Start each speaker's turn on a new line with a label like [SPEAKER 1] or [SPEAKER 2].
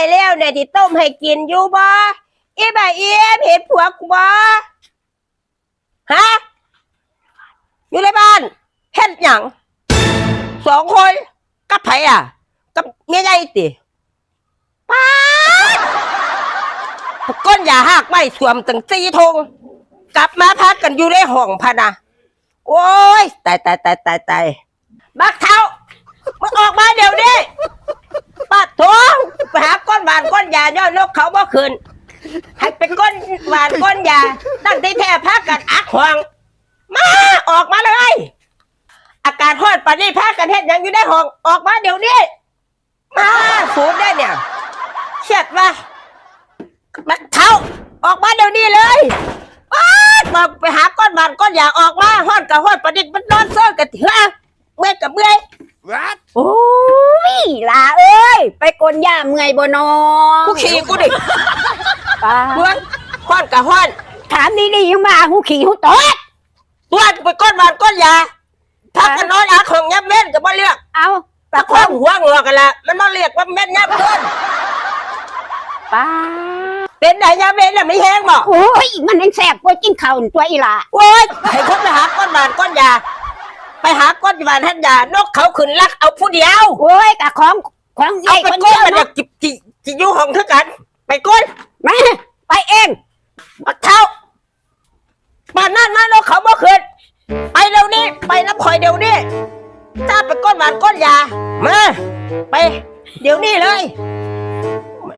[SPEAKER 1] มาให้แล้วเนี่ยที่ต้มให้กินอยู่บ่อีบ่าเอียมเห็นผัวกูบ่ฮะอยู่ในบ้านเฮ็ดหยังสองคนกับไผอะ กับเมียใหญ่ติป้าดก้นอย่าหักไม่สวมตั้งสี่ทงกลับมาพักกันอยู่ในห้องพะนะโอ้ยตายตายตายตายตายบักเท้ามึงออกมาเดี๋ยวนี้ปัดทงไปหาก้อนหวานก้อนยาย่อนกเขาบ่คืนให้เป็นก้อนหวานก้อนยาตั้งที่แท้พักกันอักหวงมาออกมาเลย อากาศฮอดปานนี้พักกันเฮ็ดหยังอยู่ในห้องออกมาเดี๋ยวนี้มาสูดได้เนี่ยเช็ดว่าบักเท้าออกมาเดี๋ยวนี้เลยอ้าวบอกไปหาก้อนบานก้อนอยากออกมาห้อนกับห้อนประดิษฐ์มันนอนซ่อนกับเถื่อเมื่อยกับเมื่อย
[SPEAKER 2] What?
[SPEAKER 3] โอ้ยลาเอ้ย ไปกลย่าเมื่อยบ่นอ
[SPEAKER 1] กูขี่กูดิ
[SPEAKER 3] ป้า
[SPEAKER 1] เมื่อยห้อนกับห้อน
[SPEAKER 3] ถามดีๆยังมาหูขี่หูตอด
[SPEAKER 1] ตัวกูไปก้อนบานก้อนยาพักกันนอนอาของยับเม่นกับบ่เรียก
[SPEAKER 3] เอา
[SPEAKER 1] ตะคว้างหัวงอกันละมันมาเรียกว่าเม่นยับเกิน
[SPEAKER 3] ป้า
[SPEAKER 1] เป็นไหนยับเม่นน่ะไม่แห้งบ่
[SPEAKER 3] โอ้ยมันยังแสบกว่ากินข้าวนี่ตัวอีหล่ะ
[SPEAKER 1] โอ้ยให้คนไปหาก้อนบานก้อนยาไปหาก้อนบานท่านยานกเขาขึ้นลักเอาผู้เดียว
[SPEAKER 3] โอ้ยกะของ ของ
[SPEAKER 1] เอา
[SPEAKER 3] ไอ้
[SPEAKER 1] ไป
[SPEAKER 3] คน
[SPEAKER 1] ก้
[SPEAKER 3] เดี
[SPEAKER 1] น
[SPEAKER 3] ยว
[SPEAKER 1] มันจะ
[SPEAKER 3] เนาะ
[SPEAKER 1] จิบจิจิอยู่ห้องเท่ากัน ไปก้น
[SPEAKER 3] มาไปเอง
[SPEAKER 1] บักเท้าบ้านนั่นนะนกเขาบ่ขึ้นไปเดี๋ยวนี้ไปน้ำข่อยเดี๋ยวนี้ถ้าไปก้นหวานก้นยามาไป เดี๋ยวนี้เลย
[SPEAKER 3] ป